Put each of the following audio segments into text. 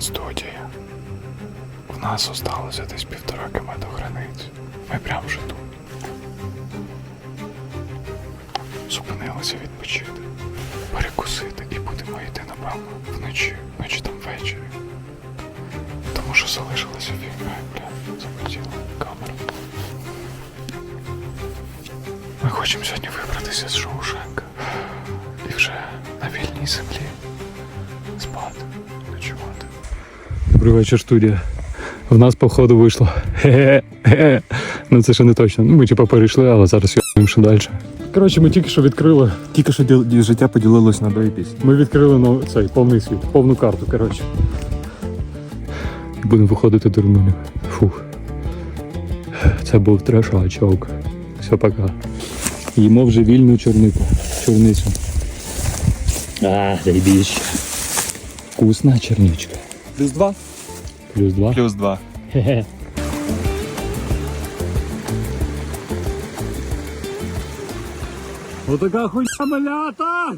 студія. У нас осталося десь півтора км до границі. Ми прямо вже тут. Зупинилися відпочити, перекусити і будемо йти, напевно, вночі, вночі там ввечері. Тому що залишилося фігня, бля, захотіла камера. Ми хочемо сьогодні вибратися з Шоушенка. І вже на вільній землі спати, ночувати. Добрий вечір, студія. В нас, походу, вийшло. Хе-хе-хе. Ну це ще не точно. Ну, ми типа перейшли, але зараз їм ще далі. Коротше, ми тільки що відкрили. Тільки що діл- життя поділилось на до і після. Ми відкрили ну, цей повний світ, повну карту, коротше. І будемо виходити до Румунії. Фух. Це був трешачок. Все, пока. Їмо вже вільну чорнику. Чорницю. А, заебісь. Вкусна черничка. Плюс два? Плюс два. Плюс два. Хе-хе. Отака хуйня малята!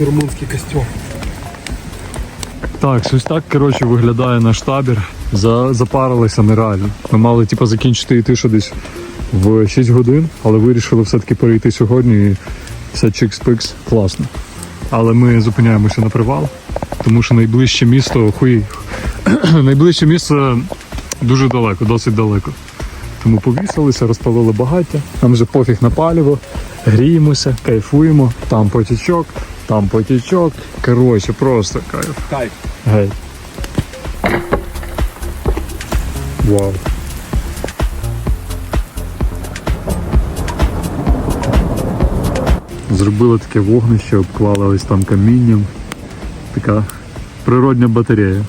Румунський костюм. Так, ось так, коротше, виглядає наш табір. За, запарилися нереально. Ми мали типу, закінчити йти ще десь в 6 годин, але вирішили все-таки перейти сьогодні і все чикс-пикс, класно. Але ми зупиняємося на привал, тому що найближче місто хуй. найближче місце дуже далеко, досить далеко. Тому повісилися, розпалили багаття, нам вже пофіг на паливо, гріємося, кайфуємо, там потічок, там потічок. Коротше, просто кайф. Кайф. Гей. Вау. Зробили таке вогнище, обклали ось там камінням. Така природня батарея.